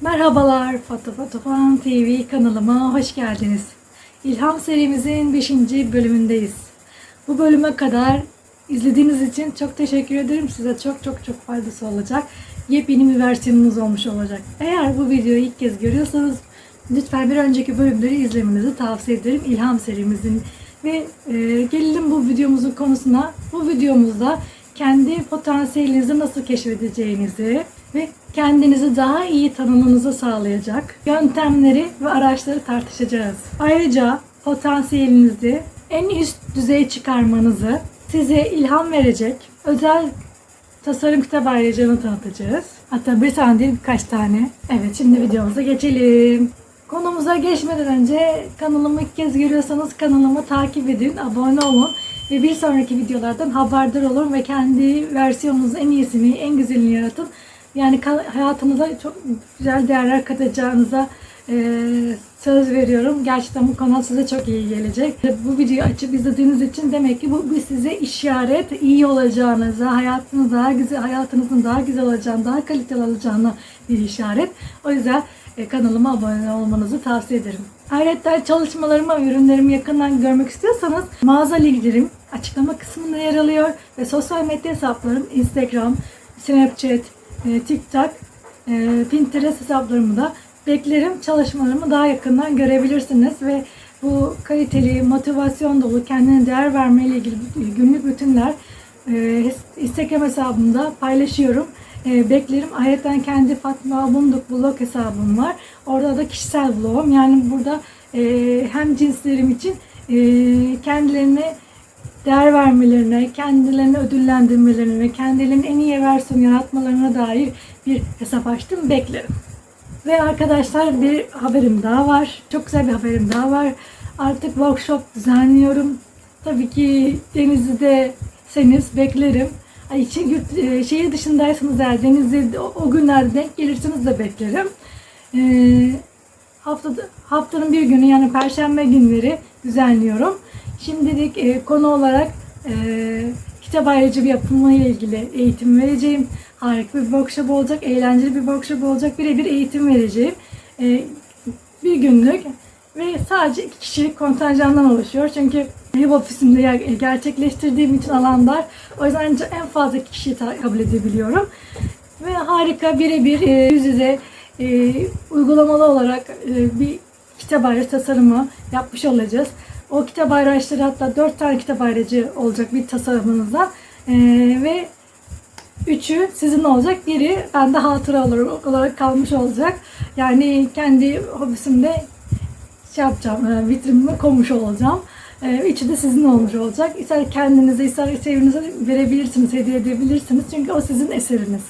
Merhabalar Foto Foto Fan TV kanalıma hoş geldiniz. İlham serimizin 5. bölümündeyiz. Bu bölüme kadar izlediğiniz için çok teşekkür ederim. Size çok çok çok faydası olacak. Yepyeni bir versiyonunuz olmuş olacak. Eğer bu videoyu ilk kez görüyorsanız lütfen bir önceki bölümleri izlemenizi tavsiye ederim. İlham serimizin ve e, gelelim bu videomuzun konusuna. Bu videomuzda kendi potansiyelinizi nasıl keşfedeceğinizi ve kendinizi daha iyi tanımanızı sağlayacak yöntemleri ve araçları tartışacağız. Ayrıca potansiyelinizi en üst düzeye çıkarmanızı size ilham verecek özel tasarım kitap ayrıcalığını tanıtacağız. Hatta bir tane değil birkaç tane. Evet şimdi videomuza geçelim. Konumuza geçmeden önce kanalımı ilk kez görüyorsanız kanalımı takip edin, abone olun ve bir sonraki videolardan haberdar olun ve kendi versiyonunuzun en iyisini, en güzelini yaratın. Yani hayatınıza çok güzel değerler katacağınıza eee, söz veriyorum. Gerçekten bu kanal size çok iyi gelecek. Bu videoyu açıp izlediğiniz için demek ki bu, bu size işaret iyi olacağınıza, hayatınız daha güzel, hayatınızın daha güzel olacağını, daha kaliteli olacağına bir işaret. O yüzden e, kanalıma abone olmanızı tavsiye ederim. Ayrıca çalışmalarımı, ürünlerimi yakından görmek istiyorsanız mağaza linklerim açıklama kısmında yer alıyor ve sosyal medya hesaplarım Instagram, Snapchat, e, TikTok, e, Pinterest hesaplarımı da beklerim. Çalışmalarımı daha yakından görebilirsiniz ve bu kaliteli, motivasyon dolu, kendine değer vermeyle ilgili günlük rutinler e, Instagram hesabımda paylaşıyorum. E, beklerim. Ayrıca kendi Fatma Bunduk blog hesabım var. Orada da kişisel blogum. Yani burada e, hem cinslerim için e, kendilerine değer vermelerine, kendilerini ödüllendirmelerine ve kendilerinin en iyi versiyon yaratmalarına dair bir hesap açtım. Beklerim. Ve arkadaşlar bir haberim daha var. Çok güzel bir haberim daha var. Artık workshop düzenliyorum. Tabii ki Denizli'deseniz beklerim. Ay, içi- yurt- e, şehir dışındaysanız eğer Denizli'de o, o günlerde denk gelirseniz de beklerim. Ee, haftada, haftanın bir günü yani perşembe günleri düzenliyorum. Şimdilik e, konu olarak e, kitap ayrıcı ile ilgili eğitim vereceğim. Harika bir workshop olacak, eğlenceli bir workshop olacak. Birebir eğitim vereceğim. E, bir günlük ve sadece iki kişilik kontenjandan oluşuyor. Çünkü ev ofisimde ger- gerçekleştirdiğim için alanlar o yüzden en fazla kişiyi kabul edebiliyorum. Ve harika birebir e, yüz yüze e, uygulamalı olarak e, bir kitap ayrıcı tasarımı yapmış olacağız. O kitap ayrıçları hatta dört tane kitap ayrıcı olacak bir tasarımınızda. E, ve Üçü sizin olacak. Biri bende hatıra olarak, kalmış olacak. Yani kendi hobisimde şey yapacağım, e, vitrinime konmuş olacağım. E, Üçü de sizin olmuş olacak. İster kendinize, ister çevrenize verebilirsiniz, hediye edebilirsiniz. Çünkü o sizin eseriniz.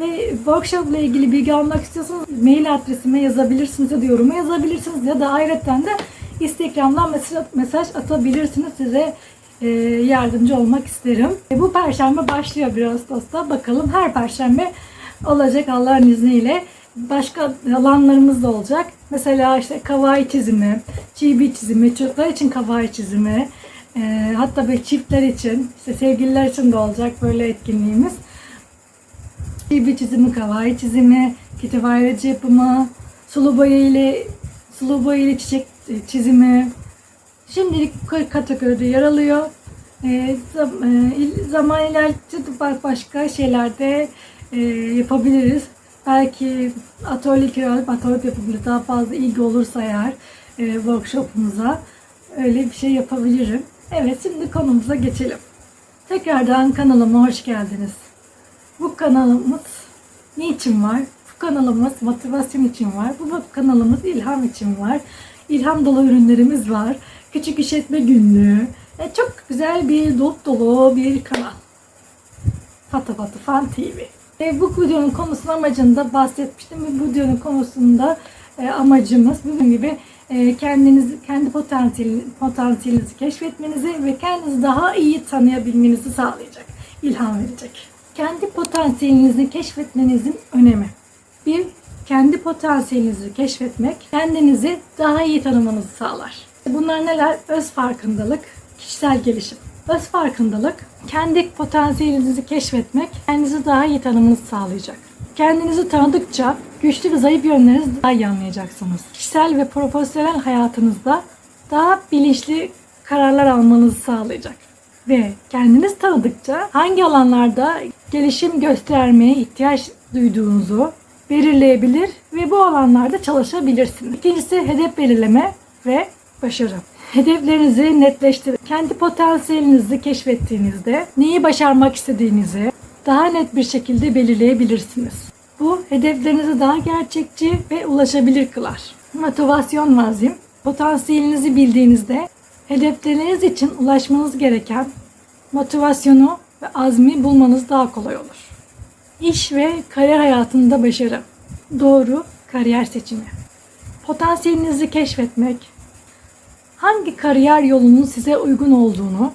Ve workshop ile ilgili bilgi almak istiyorsanız mail adresime yazabilirsiniz ya da yoruma yazabilirsiniz ya da ayrıca de Instagram'dan mesaj, atabilirsiniz. Size e, yardımcı olmak isterim. E, bu perşembe başlıyor 1 Ağustos'ta. Bakalım her perşembe olacak Allah'ın izniyle. Başka alanlarımız da olacak. Mesela işte kavai çizimi, çiğbi çizimi, çocuklar için kavai çizimi, e, hatta böyle çiftler için, işte sevgililer için de olacak böyle etkinliğimiz. Çiğbi çizimi, kavai çizimi, kitap ayrıcı yapımı, sulu boya ile sulu boya ile çiçek çizimi, Şimdilik kategoride yer alıyor. E, il- zaman ilerledikçe başka şeylerde e, yapabiliriz. Belki atölye kiralayıp atölye yapabiliriz. Daha fazla ilgi olursa eğer e, workshopumuza öyle bir şey yapabilirim. Evet şimdi konumuza geçelim. Tekrardan kanalıma hoş geldiniz. Bu kanalımız niçin var? Bu kanalımız motivasyon için var. Bu kanalımız ilham için var. İlham dolu ürünlerimiz var. Küçük işletme günlüğü. E, çok güzel bir dop dolu bir kanal. Fatı Fatı Fan TV. E, bu videonun konusunun amacında bahsetmiştim. Bu videonun konusunda e, amacımız bugün gibi e, kendiniz kendi potansiyel, potansiyelinizi keşfetmenizi ve kendinizi daha iyi tanıyabilmenizi sağlayacak. ilham verecek. Kendi potansiyelinizi keşfetmenizin önemi. Bir, kendi potansiyelinizi keşfetmek kendinizi daha iyi tanımanızı sağlar. Bunlar neler? Öz farkındalık, kişisel gelişim. Öz farkındalık, kendi potansiyelinizi keşfetmek, kendinizi daha iyi tanımanızı sağlayacak. Kendinizi tanıdıkça güçlü ve zayıf yönlerinizi daha iyi anlayacaksınız. Kişisel ve profesyonel hayatınızda daha bilinçli kararlar almanızı sağlayacak. Ve kendiniz tanıdıkça hangi alanlarda gelişim göstermeye ihtiyaç duyduğunuzu belirleyebilir ve bu alanlarda çalışabilirsiniz. İkincisi hedef belirleme ve başarı. Hedeflerinizi netleştirin. Kendi potansiyelinizi keşfettiğinizde neyi başarmak istediğinizi daha net bir şekilde belirleyebilirsiniz. Bu hedeflerinizi daha gerçekçi ve ulaşabilir kılar. Motivasyon vazim. Potansiyelinizi bildiğinizde hedefleriniz için ulaşmanız gereken motivasyonu ve azmi bulmanız daha kolay olur. İş ve kariyer hayatında başarı. Doğru kariyer seçimi. Potansiyelinizi keşfetmek, hangi kariyer yolunun size uygun olduğunu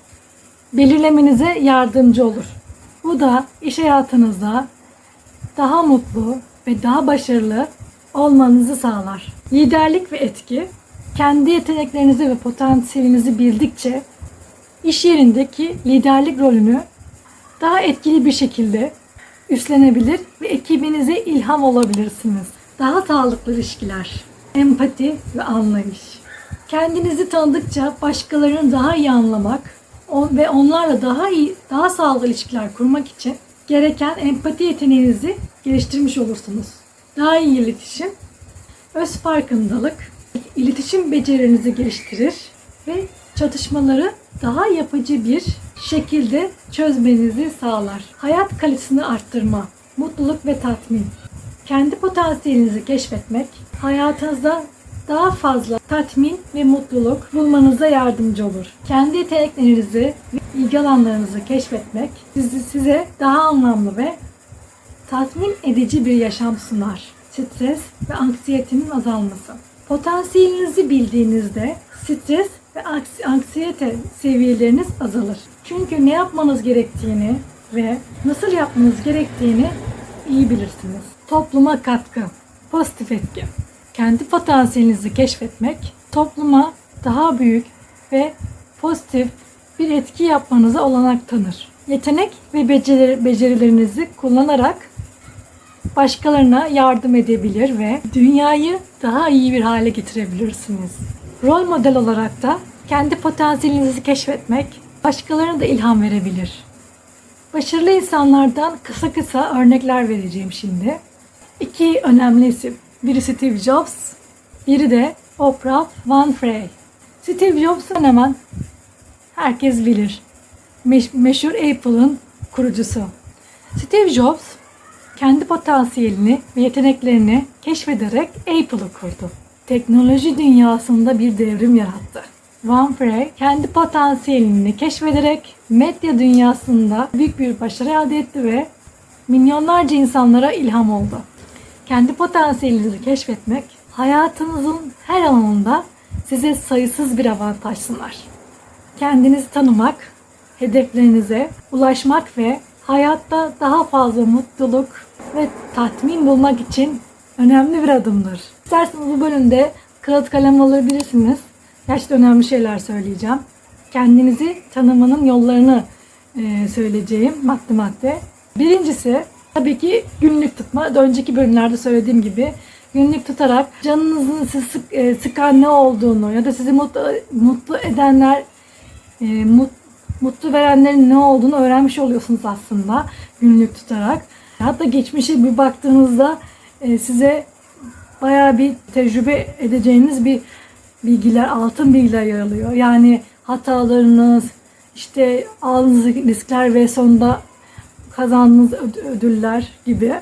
belirlemenize yardımcı olur. Bu da iş hayatınızda daha mutlu ve daha başarılı olmanızı sağlar. Liderlik ve etki, kendi yeteneklerinizi ve potansiyelinizi bildikçe iş yerindeki liderlik rolünü daha etkili bir şekilde üstlenebilir ve ekibinize ilham olabilirsiniz. Daha sağlıklı ilişkiler, empati ve anlayış. Kendinizi tanıdıkça başkalarını daha iyi anlamak ve onlarla daha iyi, daha sağlıklı ilişkiler kurmak için gereken empati yeteneğinizi geliştirmiş olursunuz. Daha iyi iletişim, öz farkındalık, iletişim becerilerinizi geliştirir ve çatışmaları daha yapıcı bir şekilde çözmenizi sağlar. Hayat kalitesini arttırma, mutluluk ve tatmin. Kendi potansiyelinizi keşfetmek, hayatınızda daha fazla tatmin ve mutluluk bulmanıza yardımcı olur. Kendi yeteneklerinizi ve ilgi alanlarınızı keşfetmek sizi size daha anlamlı ve tatmin edici bir yaşam sunar. Stres ve anksiyetenin azalması. Potansiyelinizi bildiğinizde stres ve anks- anksiyete seviyeleriniz azalır. Çünkü ne yapmanız gerektiğini ve nasıl yapmanız gerektiğini iyi bilirsiniz. Topluma katkı. Pozitif etki. Kendi potansiyelinizi keşfetmek topluma daha büyük ve pozitif bir etki yapmanıza olanak tanır. Yetenek ve beceri- becerilerinizi kullanarak başkalarına yardım edebilir ve dünyayı daha iyi bir hale getirebilirsiniz. Rol model olarak da kendi potansiyelinizi keşfetmek başkalarına da ilham verebilir. Başarılı insanlardan kısa kısa örnekler vereceğim şimdi. İki önemli isim. Biri Steve Jobs, biri de Oprah Winfrey. Steve Jobs'u hemen herkes bilir. Meş- meşhur Apple'ın kurucusu. Steve Jobs kendi potansiyelini ve yeteneklerini keşfederek Apple'ı kurdu. Teknoloji dünyasında bir devrim yarattı. Winfrey kendi potansiyelini keşfederek medya dünyasında büyük bir başarı elde etti ve milyonlarca insanlara ilham oldu. Kendi potansiyelinizi keşfetmek hayatınızın her alanında size sayısız bir avantaj sunar. Kendinizi tanımak, hedeflerinize ulaşmak ve hayatta daha fazla mutluluk ve tatmin bulmak için önemli bir adımdır. İsterseniz bu bölümde kağıt kalem alabilirsiniz. Gerçekten önemli şeyler söyleyeceğim. Kendinizi tanımanın yollarını e, söyleyeceğim madde madde. Birincisi tabii ki günlük tutma. Önceki bölümlerde söylediğim gibi günlük tutarak canınızın sizi e, sıkan ne olduğunu ya da sizi mutlu, mutlu edenler e, mut, mutlu verenlerin ne olduğunu öğrenmiş oluyorsunuz aslında günlük tutarak. Hatta geçmişe bir baktığınızda size bayağı bir tecrübe edeceğiniz bir bilgiler, altın bilgiler yer alıyor. Yani hatalarınız, işte aldığınız riskler ve sonunda kazandığınız öd- ödüller gibi.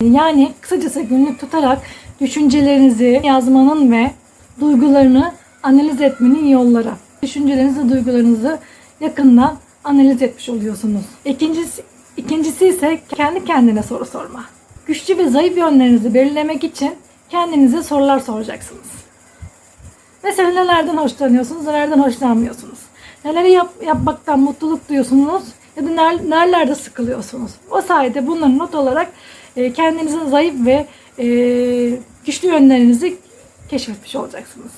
Yani kısacası günlük tutarak düşüncelerinizi yazmanın ve duygularını analiz etmenin yolları. Düşüncelerinizi, duygularınızı yakından analiz etmiş oluyorsunuz. İkincisi, ikincisi ise kendi kendine soru sorma. Güçlü ve zayıf yönlerinizi belirlemek için kendinize sorular soracaksınız. Mesela nelerden hoşlanıyorsunuz, nelerden hoşlanmıyorsunuz? Neleri yap, yapmaktan mutluluk duyuyorsunuz ya da ner- nerelerde sıkılıyorsunuz? O sayede bunları not olarak e, kendinizin zayıf ve e, güçlü yönlerinizi keşfetmiş olacaksınız.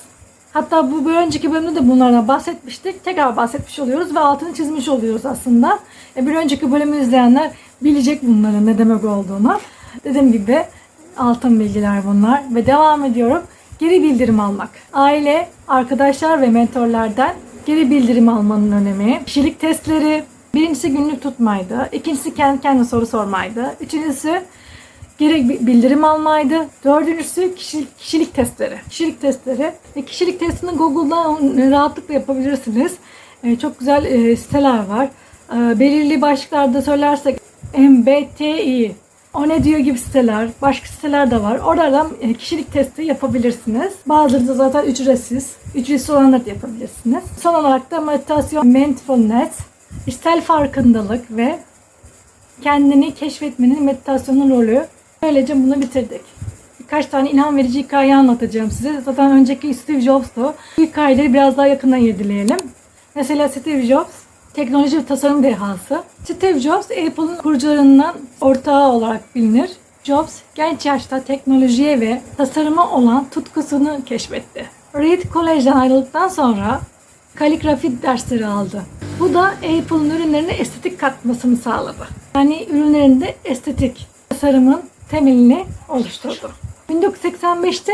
Hatta bu bir önceki bölümde de bunlardan bahsetmiştik. Tekrar bahsetmiş oluyoruz ve altını çizmiş oluyoruz aslında. E, bir önceki bölümü izleyenler bilecek bunların ne demek olduğunu. Dediğim gibi altın bilgiler bunlar ve devam ediyorum. Geri bildirim almak. Aile, arkadaşlar ve mentorlardan geri bildirim almanın önemi. Kişilik testleri. Birincisi günlük tutmaydı. İkincisi kendi kendine soru sormaydı. Üçüncüsü geri bi- bildirim almaydı. Dördüncüsü kişilik, kişilik testleri. Kişilik testleri. Ve kişilik testini Google'dan rahatlıkla yapabilirsiniz. Ee, çok güzel e, siteler var. Belirli başlıklarda söylersek MBTI, o ne diyor gibi siteler, başka siteler de var. Oralardan e, kişilik testi yapabilirsiniz. Bazıları da zaten ücretsiz. Ücretsiz olanları da yapabilirsiniz. Son olarak da meditasyon, mindfulness, içsel farkındalık ve kendini keşfetmenin meditasyonun rolü. Böylece bunu bitirdik. Birkaç tane ilham verici hikaye anlatacağım size. Zaten önceki Steve Jobs'tu. Bu hikayeleri biraz daha yakından irdeleyelim. Mesela Steve Jobs teknoloji ve tasarım dehası. Steve Jobs Apple'ın kurucularından ortağı olarak bilinir. Jobs genç yaşta teknolojiye ve tasarıma olan tutkusunu keşfetti. Reed College'den ayrıldıktan sonra kaligrafi dersleri aldı. Bu da Apple'ın ürünlerine estetik katmasını sağladı. Yani ürünlerinde estetik tasarımın temelini oluşturdu. 1985'te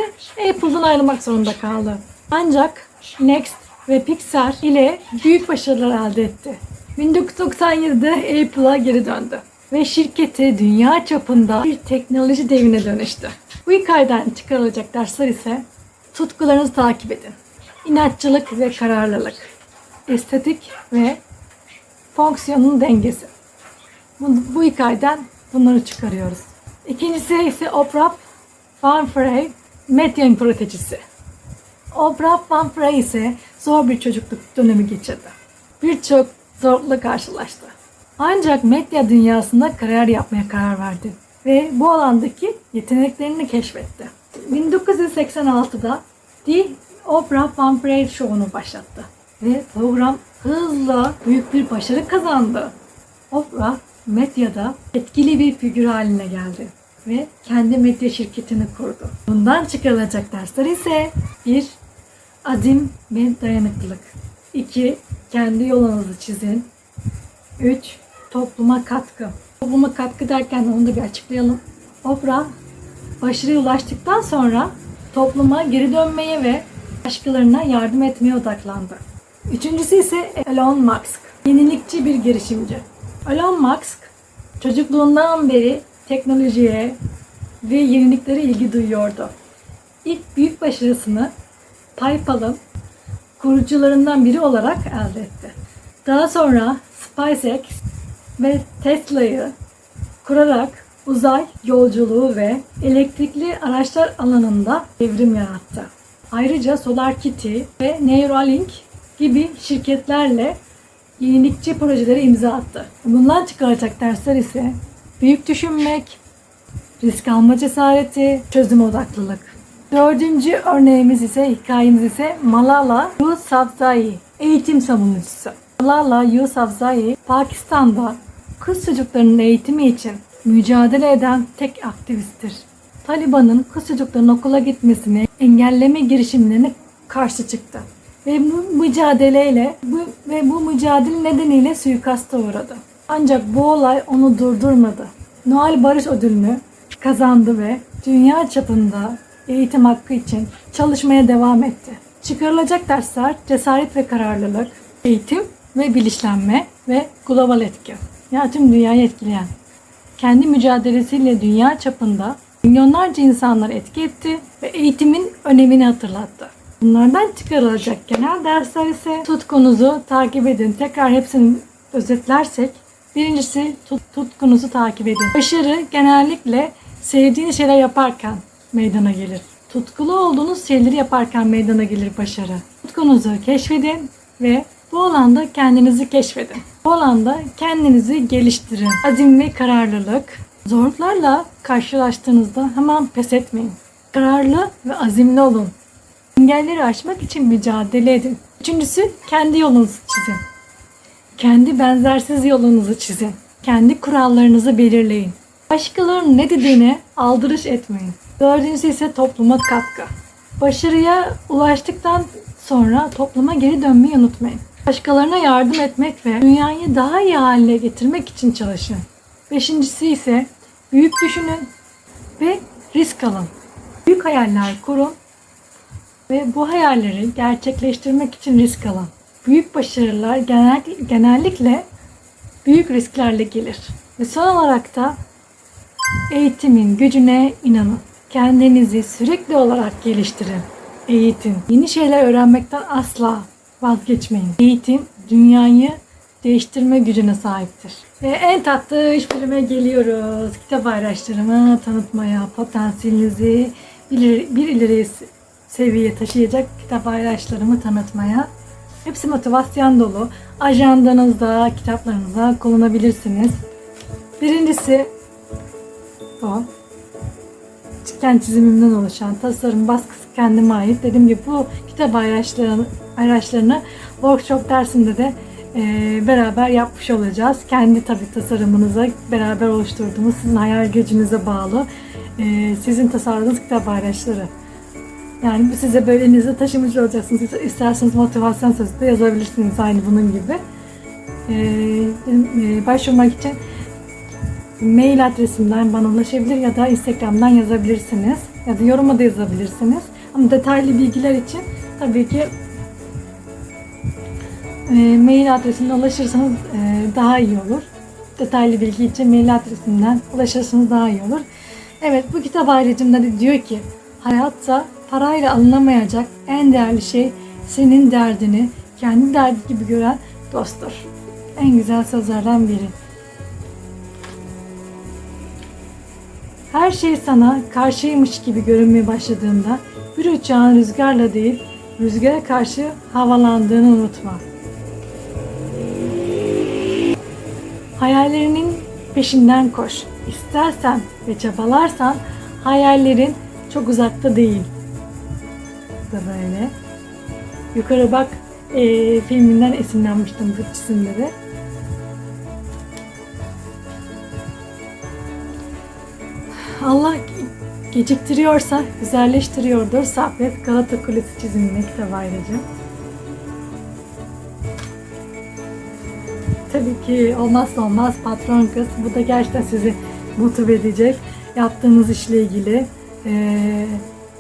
Apple'dan ayrılmak zorunda kaldı. Ancak Next ve Pixar ile büyük başarılar elde etti. 1997'de Apple'a geri döndü ve şirketi dünya çapında bir teknoloji devine dönüştü. Bu hikayeden çıkarılacak dersler ise tutkularınızı takip edin. İnatçılık ve kararlılık. Estetik ve fonksiyonun dengesi. Bu, bu hikayeden bunları çıkarıyoruz. İkincisi ise Oprah Winfrey medya imparatriçesi. Oprah Winfrey ise zor bir çocukluk dönemi geçirdi. Birçok zorlukla karşılaştı. Ancak medya dünyasında kariyer yapmaya karar verdi ve bu alandaki yeteneklerini keşfetti. 1986'da The Oprah Winfrey Show'unu başlattı ve program hızla büyük bir başarı kazandı. Oprah medyada etkili bir figür haline geldi ve kendi medya şirketini kurdu. Bundan çıkarılacak dersler ise 1. Azim ve dayanıklılık 2. Kendi yolunuzu çizin 3. Topluma katkı Topluma katkı derken onu da bir açıklayalım. Oprah başarıya ulaştıktan sonra topluma geri dönmeye ve başkalarına yardım etmeye odaklandı. Üçüncüsü ise Elon Musk. Yenilikçi bir girişimci. Elon Musk çocukluğundan beri teknolojiye ve yeniliklere ilgi duyuyordu. İlk büyük başarısını PayPal'ın kurucularından biri olarak elde etti. Daha sonra SpaceX ve Tesla'yı kurarak uzay yolculuğu ve elektrikli araçlar alanında devrim yarattı. Ayrıca SolarKitty ve Neuralink gibi şirketlerle yenilikçi projelere imza attı. Bundan çıkaracak dersler ise büyük düşünmek, risk alma cesareti, çözüm odaklılık. Dördüncü örneğimiz ise, hikayemiz ise Malala Yousafzai, eğitim savunucusu. Malala Yousafzai, Pakistan'da kız çocuklarının eğitimi için mücadele eden tek aktivisttir. Taliban'ın kız çocukların okula gitmesini engelleme girişimlerine karşı çıktı. Ve bu mücadeleyle bu, ve bu mücadele nedeniyle suikasta uğradı. Ancak bu olay onu durdurmadı. Noel Barış Ödülünü kazandı ve dünya çapında eğitim hakkı için çalışmaya devam etti. Çıkarılacak dersler cesaret ve kararlılık, eğitim ve bilinçlenme ve global etki. Yani tüm dünyayı etkileyen. Kendi mücadelesiyle dünya çapında milyonlarca insanları etki etti ve eğitimin önemini hatırlattı. Bunlardan çıkarılacak genel dersler ise tutkunuzu takip edin. Tekrar hepsini özetlersek birincisi tut, tutkunuzu takip edin. Başarı genellikle sevdiğiniz şeyler yaparken meydana gelir. Tutkulu olduğunuz şeyleri yaparken meydana gelir başarı. Tutkunuzu keşfedin ve bu alanda kendinizi keşfedin. Bu alanda kendinizi geliştirin. Azim ve kararlılık. Zorluklarla karşılaştığınızda hemen pes etmeyin. Kararlı ve azimli olun. Engelleri aşmak için mücadele edin. Üçüncüsü kendi yolunuzu çizin. Kendi benzersiz yolunuzu çizin. Kendi kurallarınızı belirleyin. Başkalarının ne dediğine aldırış etmeyin. Dördüncüsü ise topluma katkı. Başarıya ulaştıktan sonra topluma geri dönmeyi unutmayın. Başkalarına yardım etmek ve dünyayı daha iyi hale getirmek için çalışın. Beşincisi ise büyük düşünün, ve risk alın. Büyük hayaller kurun ve bu hayalleri gerçekleştirmek için risk alın. Büyük başarılar genel, genellikle büyük risklerle gelir. Ve son olarak da eğitimin gücüne inanın. Kendinizi sürekli olarak geliştirin. Eğitim. Yeni şeyler öğrenmekten asla vazgeçmeyin. Eğitim dünyayı değiştirme gücüne sahiptir. Ve en tatlı iş bölüme geliyoruz. Kitap araştırma, tanıtmaya, potansiyelinizi bir, bir ileri seviyeye taşıyacak kitap araçlarımı tanıtmaya. Hepsi motivasyon dolu. Ajandanızda, kitaplarınıza kullanabilirsiniz. Birincisi bu. Kendi çizimimden oluşan tasarım baskısı kendime ait. Dediğim gibi bu kitap araçlarını, araçlarını workshop dersinde de e, beraber yapmış olacağız. Kendi tabii tasarımınıza beraber oluşturduğumuz sizin hayal gücünüze bağlı e, sizin tasarladığınız kitap araçları. Yani bu size böyle elinizde taşımış olacaksınız. İsterseniz motivasyon sözü de yazabilirsiniz aynı bunun gibi. E, benim, e, başvurmak için mail adresimden bana ulaşabilir ya da Instagram'dan yazabilirsiniz. Ya da yoruma da yazabilirsiniz. Ama detaylı bilgiler için tabii ki e, mail adresimden ulaşırsanız e, daha iyi olur. Detaylı bilgi için mail adresimden ulaşırsanız daha iyi olur. Evet bu kitap ayrıcımda da diyor ki hayatta parayla alınamayacak en değerli şey senin derdini kendi derdi gibi gören dosttur. En güzel sözlerden biri. Her şey sana karşıymış gibi görünmeye başladığında bir uçağın rüzgarla değil, rüzgara karşı havalandığını unutma. Hayallerinin peşinden koş. İstersen ve çabalarsan hayallerin çok uzakta değil. Da böyle. Yukarı bak e, filminden esinlenmiştim bu çizimleri. Allah geciktiriyorsa güzelleştiriyordur. Sabret Galata Kulesi çizimine kitap ayrıca. Tabii ki olmazsa olmaz patron kız. Bu da gerçekten sizi motive edecek. Yaptığınız işle ilgili e,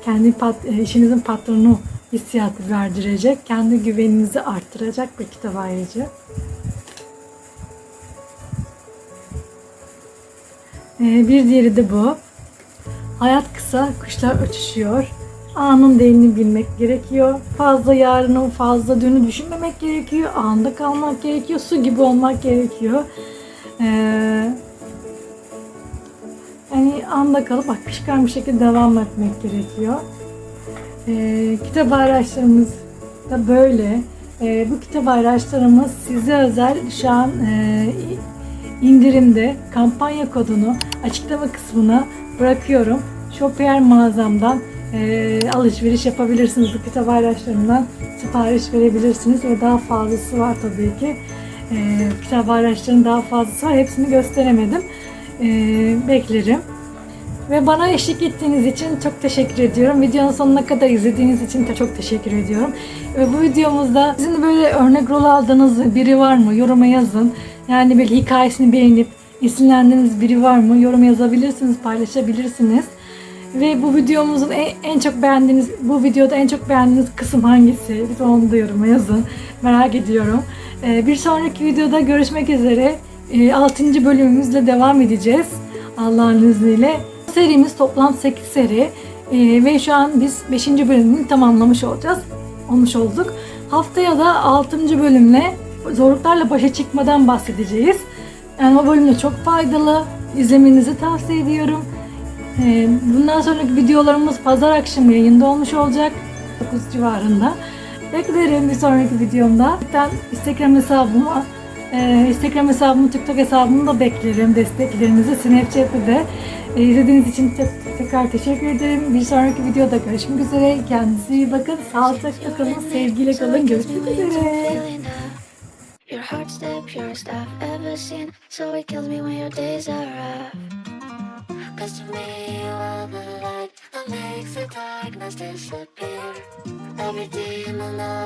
kendi pat, işinizin patronu hissiyatı verdirecek. Kendi güveninizi arttıracak bir kitap ayrıca. Bir diğeri de bu. Hayat kısa, kuşlar ötüşüyor. Anın değerini bilmek gerekiyor. Fazla yarını, fazla dünü düşünmemek gerekiyor. Anda kalmak gerekiyor. Su gibi olmak gerekiyor. Ee, yani anda kalıp akışkan bir şekilde devam etmek gerekiyor. Ee, kitap araçlarımız da böyle. Ee, bu kitap araçlarımız size özel şu an e, indirimde kampanya kodunu açıklama kısmına bırakıyorum. Shopier mağazamdan e, alışveriş yapabilirsiniz. Bu kitap araçlarından sipariş verebilirsiniz ve daha fazlası var tabii ki. E, kitap araçlarının daha fazlası var. Hepsini gösteremedim. E, beklerim. Ve bana eşlik ettiğiniz için çok teşekkür ediyorum. Videonun sonuna kadar izlediğiniz için de çok teşekkür ediyorum. Ve bu videomuzda sizin böyle örnek rol aldığınız biri var mı? Yoruma yazın. Yani böyle hikayesini beğenip esinlendiğiniz biri var mı? Yorum yazabilirsiniz, paylaşabilirsiniz. Ve bu videomuzun en, en çok beğendiğiniz, bu videoda en çok beğendiğiniz kısım hangisi? Lütfen onu da yoruma yazın. Merak ediyorum. Ee, bir sonraki videoda görüşmek üzere. Ee, 6. bölümümüzle devam edeceğiz. Allah'ın izniyle. Serimiz toplam 8 seri. Ee, ve şu an biz 5. bölümünü tamamlamış olacağız. Olmuş olduk. Haftaya da 6. bölümle zorluklarla başa çıkmadan bahsedeceğiz. Yani o bölüm de çok faydalı. İzlemenizi tavsiye ediyorum. Ee, bundan sonraki videolarımız pazar akşamı yayında olmuş olacak. 9 civarında. Beklerim bir sonraki videomda. Ben Instagram hesabımı, e, Instagram hesabımı, TikTok hesabımı da beklerim. Desteklerinizi Snapchat'te de. E, izlediğiniz için te- tekrar teşekkür ederim. Bir sonraki videoda görüşmek üzere. Kendinize iyi bakın. Sağlıcakla kalın. Sevgiyle kalın. Görüşmek üzere. Purest I've ever seen. So it kills me when your days are rough. Cause to me, you are the light that makes the darkness disappear. Every demon.